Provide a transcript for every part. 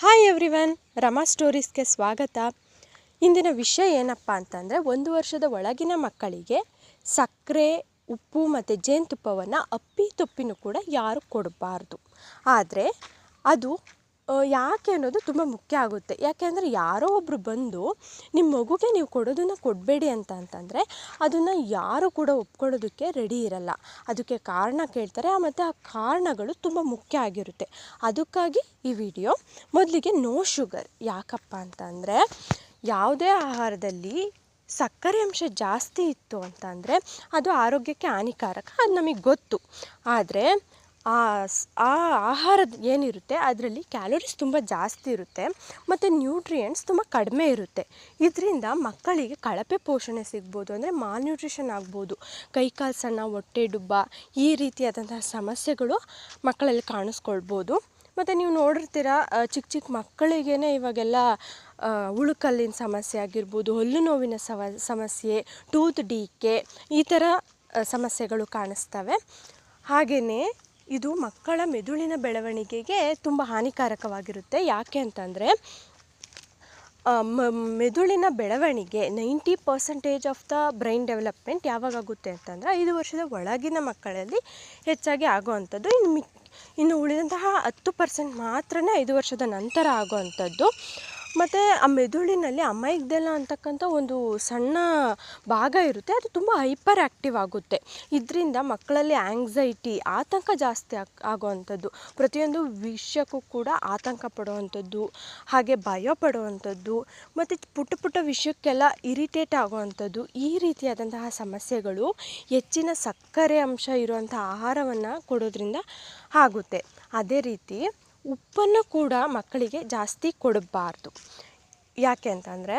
Hi everyone Rama ಸ್ಟೋರೀಸ್ಗೆ ಸ್ವಾಗತ. ಇಂದಿನ ವಿಷಯ ಏನಪ್ಪ ಅಂತಂದರೆ, ಒಂದು ವರ್ಷದ ಒಳಗಿನ ಮಕ್ಕಳಿಗೆ ಸಕ್ಕರೆ, ಉಪ್ಪು ಮತ್ತು ಜೇನುತುಪ್ಪವನ್ನು ಅಪ್ಪಿ ತುಪ್ಪಿನೂ ಕೂಡ ಯಾರು ಕೊಡಬಾರ್ದು. ಆದರೆ ಅದು ಯಾಕೆ ಅನ್ನೋದು ತುಂಬ ಮುಖ್ಯ ಆಗುತ್ತೆ. ಯಾಕೆಂದರೆ ಯಾರೋ ಒಬ್ಬರು ಬಂದು ನಿಮ್ಮ ಮಗುಗೆ ನೀವು ಕೊಡೋದನ್ನು ಕೊಡಬೇಡಿ ಅಂತ ಅಂತಂದರೆ ಅದನ್ನು ಯಾರು ಕೂಡ ಒಪ್ಕೊಳ್ಳೋದಕ್ಕೆ ರೆಡಿ ಇರಲ್ಲ. ಅದಕ್ಕೆ ಕಾರಣ ಕೇಳ್ತಾರೆ. ಮತ್ತು ಆ ಕಾರಣಗಳು ತುಂಬ ಮುಖ್ಯ ಆಗಿರುತ್ತೆ. ಅದಕ್ಕಾಗಿ ಈ ವಿಡಿಯೋ ಮೊದಲಿಗೆ ನೋ ಶುಗರ್ ಯಾಕಪ್ಪ ಅಂತಂದರೆ ಯಾವುದೇ ಆಹಾರದಲ್ಲಿ ಸಕ್ಕರೆ ಅಂಶ ಜಾಸ್ತಿ ಇತ್ತು ಅಂತಂದರೆ ಅದು ಆರೋಗ್ಯಕ್ಕೆ ಹಾನಿಕಾರಕ. ಅದು ನಮಗೆ ಗೊತ್ತು. ಆದರೆ ಆ ಆ ಆಹಾರದ ಏನಿರುತ್ತೆ, ಅದರಲ್ಲಿ ಕ್ಯಾಲೋರೀಸ್ ತುಂಬ ಜಾಸ್ತಿ ಇರುತ್ತೆ ಮತ್ತು ನ್ಯೂಟ್ರಿಯೆಂಟ್ಸ್ ತುಂಬ ಕಡಿಮೆ ಇರುತ್ತೆ. ಇದರಿಂದ ಮಕ್ಕಳಿಗೆ ಕಳಪೆ ಪೋಷಣೆ ಸಿಗ್ಬೋದು, ಅಂದರೆ ಮಾಲ್ ನ್ಯೂಟ್ರಿಷನ್ ಆಗ್ಬೋದು. ಕೈಕಾಲು ಸಣ್ಣ, ಹೊಟ್ಟೆ ಡುಬ್ಬ, ಈ ರೀತಿಯಾದಂತಹ ಸಮಸ್ಯೆಗಳು ಮಕ್ಕಳಲ್ಲಿ ಕಾಣಿಸ್ಕೊಳ್ಬೋದು. ಮತ್ತು ನೀವು ನೋಡಿರ್ತೀರ ಚಿಕ್ಕ ಚಿಕ್ಕ ಮಕ್ಕಳಿಗೇ ಇವಾಗೆಲ್ಲ ಉಳುಕಲ್ಲಿನ ಸಮಸ್ಯೆ ಆಗಿರ್ಬೋದು, ಹಲ್ಲು ನೋವಿನ ಸವ, ಸಮಸ್ಯೆ ಟೂತ್ ಡೀಕೆ ಈ ಥರ ಸಮಸ್ಯೆಗಳು ಕಾಣಿಸ್ತವೆ. ಹಾಗೆಯೇ ಇದು ಮಕ್ಕಳ ಮೆದುಳಿನ ಬೆಳವಣಿಗೆಗೆ ತುಂಬ ಹಾನಿಕಾರಕವಾಗಿರುತ್ತೆ. ಯಾಕೆ ಅಂತಂದರೆ ಮ- ಮೆದುಳಿನ ಬೆಳವಣಿಗೆ ninety percentage of the brain development ಯಾವಾಗ ಆಗುತ್ತೆ ಅಂತಂದರೆ, ಐದು ವರ್ಷದ ಒಳಗಿನ ಮಕ್ಕಳಲ್ಲಿ ಹೆಚ್ಚಾಗಿ ಆಗುವಂಥದ್ದು. ಇನ್ನು ಮಿಕ್, ಇನ್ನು ಉಳಿದಂತಹ ಹತ್ತು ಪರ್ಸೆಂಟ್ ಮಾತ್ರ ಐದು ವರ್ಷದ ನಂತರ ಆಗುವಂಥದ್ದು. ಮತ್ತು ಆ ಮೆದುಳಿನಲ್ಲಿ ಅಮೈಗ್ದೆಲ ಅಂತಕ್ಕಂಥ ಒಂದು ಸಣ್ಣ ಭಾಗ ಇರುತ್ತೆ. ಅದು ತುಂಬ ಹೈಪರ್ ಆ್ಯಕ್ಟಿವ್ ಆಗುತ್ತೆ. ಇದರಿಂದ ಮಕ್ಕಳಲ್ಲಿ ಆ್ಯಂಗ್ಸೈಟಿ ಆತಂಕ ಜಾಸ್ತಿ ಆಗ್, ಆಗುವಂಥದ್ದು, ಪ್ರತಿಯೊಂದು ವಿಷಯಕ್ಕೂ ಕೂಡ ಆತಂಕ ಪಡುವಂಥದ್ದು, ಹಾಗೆ ಭಯ ಪಡುವಂಥದ್ದು, ಮತ್ತು ಪುಟ್ಟ ಪುಟ್ಟ ವಿಷಯಕ್ಕೆಲ್ಲ ಇರಿಟೇಟ್ ಆಗುವಂಥದ್ದು, ಈ ರೀತಿಯಾದಂತಹ ಸಮಸ್ಯೆಗಳು ಹೆಚ್ಚಿನ ಸಕ್ಕರೆ ಅಂಶ ಇರುವಂಥ ಆಹಾರವನ್ನು ಕೊಡೋದ್ರಿಂದ ಆಗುತ್ತೆ. ಅದೇ ರೀತಿ ಉಪ್ಪನ್ನು ಕೂಡ ಮಕ್ಕಳಿಗೆ ಜಾಸ್ತಿ ಕೊಡಬಾರ್ದು. ಯಾಕೆ ಅಂತಂದರೆ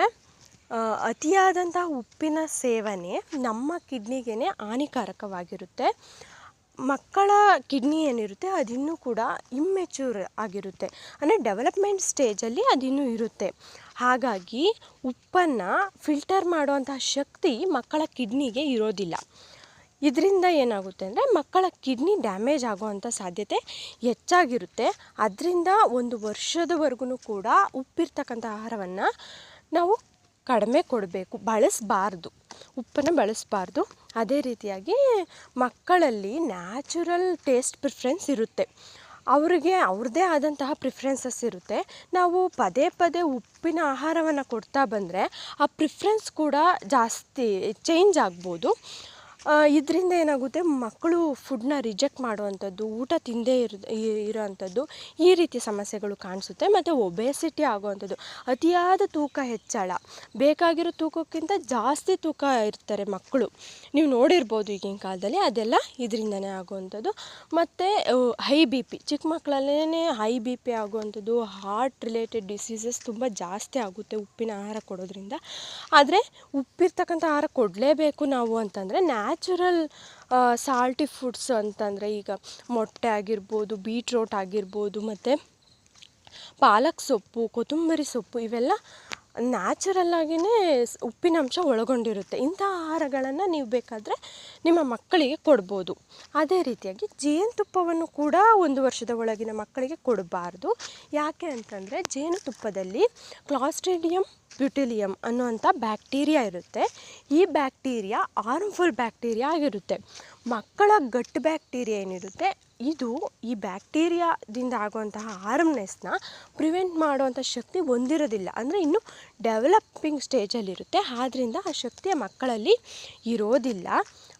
ಅತಿಯಾದಂಥ ಉಪ್ಪಿನ ಸೇವನೆ ನಮ್ಮ ಕಿಡ್ನಿಗೇ ಹಾನಿಕಾರಕವಾಗಿರುತ್ತೆ. ಮಕ್ಕಳ ಕಿಡ್ನಿ ಏನಿರುತ್ತೆ, ಅದಿನ್ನೂ ಕೂಡ ಇಮ್ಮೆಚ್ಯೂರ್ ಆಗಿರುತ್ತೆ. ಅಂದರೆ ಡೆವಲಪ್ಮೆಂಟ್ ಸ್ಟೇಜಲ್ಲಿ ಅದಿನ್ನೂ ಇರುತ್ತೆ. ಹಾಗಾಗಿ ಉಪ್ಪನ್ನು ಫಿಲ್ಟರ್ ಮಾಡುವಂತಹ ಶಕ್ತಿ ಮಕ್ಕಳ ಕಿಡ್ನಿಗೆ ಇರೋದಿಲ್ಲ. ಇದರಿಂದ ಏನಾಗುತ್ತೆ ಅಂದರೆ ಮಕ್ಕಳ ಕಿಡ್ನಿ ಡ್ಯಾಮೇಜ್ ಆಗುವಂಥ ಸಾಧ್ಯತೆ ಹೆಚ್ಚಾಗಿರುತ್ತೆ. ಅದರಿಂದ ಒಂದು ವರ್ಷದವರೆಗೂ ಕೂಡ ಉಪ್ಪಿರ್ತಕ್ಕಂಥ ಆಹಾರವನ್ನು ನಾವು ಕಡಿಮೆ ಕೊಡಬೇಕು, ಬಳಸಬಾರ್ದು. ಉಪ್ಪನ್ನು ಬಳಸಬಾರ್ದು. ಅದೇ ರೀತಿಯಾಗಿ ಮಕ್ಕಳಲ್ಲಿ ನ್ಯಾಚುರಲ್ ಟೇಸ್ಟ್ ಪ್ರಿಫ್ರೆನ್ಸ್ ಇರುತ್ತೆ. ಅವರಿಗೆ ಅವ್ರದ್ದೇ ಆದಂತಹ ಪ್ರಿಫ್ರೆನ್ಸಸ್ ಇರುತ್ತೆ. ನಾವು ಪದೇ ಪದೇ ಉಪ್ಪಿನ ಆಹಾರವನ್ನು ಕೊಡ್ತಾ ಬಂದರೆ ಆ ಪ್ರಿಫ್ರೆನ್ಸ್ ಕೂಡ ಜಾಸ್ತಿ, ಚೇಂಜ್ ಆಗ್ಬೋದು. ಇದರಿಂದ ಏನಾಗುತ್ತೆ, ಮಕ್ಕಳು ಫುಡ್ನ ರಿಜೆಕ್ಟ್ ಮಾಡುವಂಥದ್ದು, ಊಟ ತಿಂದೇ ಇರೋ ಈ ರೀತಿ ಸಮಸ್ಯೆಗಳು ಕಾಣಿಸುತ್ತೆ. ಮತ್ತು ಒಬೆಸಿಟಿ ಆಗುವಂಥದ್ದು, ಅತಿಯಾದ ತೂಕ ಹೆಚ್ಚಳ. ಬೇಕಾಗಿರೋ ತೂಕಕ್ಕಿಂತ ಜಾಸ್ತಿ ತೂಕ ಇರ್ತಾರೆ ಮಕ್ಕಳು. ನೀವು ನೋಡಿರ್ಬೋದು ಈಗಿನ ಕಾಲದಲ್ಲಿ ಅದೆಲ್ಲ ಇದರಿಂದನೇ ಆಗುವಂಥದ್ದು. ಮತ್ತು ಹೈ ಬಿ ಪಿ ಚಿಕ್ಕ ಮಕ್ಕಳಲ್ಲೇ ಹೈ ಬಿ ಪಿ ಆಗುವಂಥದ್ದು ಹಾರ್ಟ್ ರಿಲೇಟೆಡ್ ಡಿಸೀಸಸ್ ತುಂಬ ಜಾಸ್ತಿ ಆಗುತ್ತೆ ಉಪ್ಪಿನ ಆಹಾರ ಕೊಡೋದ್ರಿಂದ. ಆದರೆ ಉಪ್ಪಿರ್ತಕ್ಕಂಥ ಆಹಾರ ಕೊಡಲೇಬೇಕು ನಾವು ಅಂತಂದರೆ ನ್ಯಾಚುರಲ್ ಸಾಲ್ಟಿ ಫುಡ್ಸ್ ಅಂತಂದರೆ ಈಗ ಮೊಟ್ಟೆ ಆಗಿರ್ಬೋದು ಬೀಟ್ರೋಟ್ ಆಗಿರ್ಬೋದು, ಮತ್ತು ಪಾಲಕ್ ಸೊಪ್ಪು, ಕೊತ್ತಂಬರಿ ಸೊಪ್ಪು ಇವೆಲ್ಲ ನ್ಯಾಚುರಲ್ ಆಗಿಯೇ ಉಪ್ಪಿನಂಶ ಒಳಗೊಂಡಿರುತ್ತೆ. ಇಂಥ ಆಹಾರಗಳನ್ನು ನೀವು ಬೇಕಾದರೆ ನಿಮ್ಮ ಮಕ್ಕಳಿಗೆ ಕೊಡ್ಬೋದು. ಅದೇ ರೀತಿಯಾಗಿ ಜೇನುತುಪ್ಪವನ್ನು ಕೂಡ ಒಂದು ವರ್ಷದ ಒಳಗಿನ ಮಕ್ಕಳಿಗೆ ಕೊಡಬಾರ್ದು. ಯಾಕೆ ಅಂತಂದರೆ ಜೇನುತುಪ್ಪದಲ್ಲಿ ಕ್ಲಾಸ್ಟ್ರೇಡಿಯಂ ಬ್ಯುಟಿಲಿಯಮ್ ಅನ್ನುವಂಥ ಬ್ಯಾಕ್ಟೀರಿಯಾ ಇರುತ್ತೆ. ಈ ಬ್ಯಾಕ್ಟೀರಿಯಾ ಹಾರ್ಮ್ಫುಲ್ ಬ್ಯಾಕ್ಟೀರಿಯಾ ಆಗಿರುತ್ತೆ. ಮಕ್ಕಳ ಗಟ್ ಬ್ಯಾಕ್ಟೀರಿಯಾ ಏನಿರುತ್ತೆ? ಇದು ಈ ಬ್ಯಾಕ್ಟೀರಿಯಾದಿಂದ ಆಗುವಂತಹ ಹಾರ್ಮ್ನೆಸ್ನ ಪ್ರಿವೆಂಟ್ ಮಾಡುವಂಥ ಶಕ್ತಿ ಹೊಂದಿರೋದಿಲ್ಲ. ಅಂದರೆ ಇನ್ನು ಡೆವಲಪಿಂಗ್ ಸ್ಟೇಜಲ್ಲಿರುತ್ತೆ. ಆದ್ದರಿಂದ ಆ ಶಕ್ತಿಯ ಮಕ್ಕಳಲ್ಲಿ ಇರೋದಿಲ್ಲ.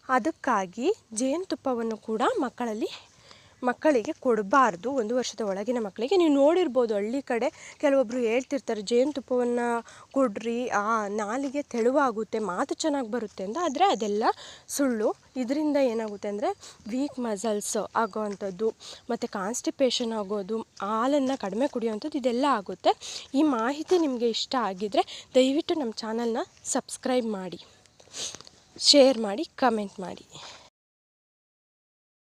ಅದಕ್ಕಾಗಿ ಜೇನುತುಪ್ಪವನ್ನು ಕೂಡ ಮಕ್ಕಳಲ್ಲಿ ಮಕ್ಕಳಿಗೆ ಕೊಡಬಾರ್ದು. ಒಂದು ವರ್ಷದ ಒಳಗಿನ ಮಕ್ಕಳಿಗೆ. ನೀವು ನೋಡಿರ್ಬೋದು ಹಳ್ಳಿ ಕಡೆ ಕೆಲವೊಬ್ಬರು ಹೇಳ್ತಿರ್ತಾರೆ ಜೇನುತುಪ್ಪವನ್ನು ಕೊಡ್ರಿ, ಆ ನಾಲಿಗೆ ತೆಳುವಾಗುತ್ತೆ, ಮಾತು ಚೆನ್ನಾಗಿ ಬರುತ್ತೆ ಅಂತ. ಆದರೆ ಅದೆಲ್ಲ ಸುಳ್ಳು. ಇದರಿಂದ ಏನಾಗುತ್ತೆ ಅಂದರೆ ವೀಕ್ ಮಸಲ್ಸ್ ಆಗೋವಂಥದ್ದು, ಮತ್ತು ಕಾನ್ಸ್ಟಿಪೇಷನ್ ಆಗೋದು, ಹಾಲನ್ನು ಕಡಿಮೆ ಕುಡಿಯೋವಂಥದ್ದು, ಇದೆಲ್ಲ ಆಗುತ್ತೆ. ಈ ಮಾಹಿತಿ ನಿಮಗೆ ಇಷ್ಟ ಆಗಿದ್ದರೆ ದಯವಿಟ್ಟು ನಮ್ಮ ಚಾನಲ್ನ ಸಬ್ಸ್ಕ್ರೈಬ್ ಮಾಡಿ ಶೇರ್ ಮಾಡಿ ಕಮೆಂಟ್ ಮಾಡಿ.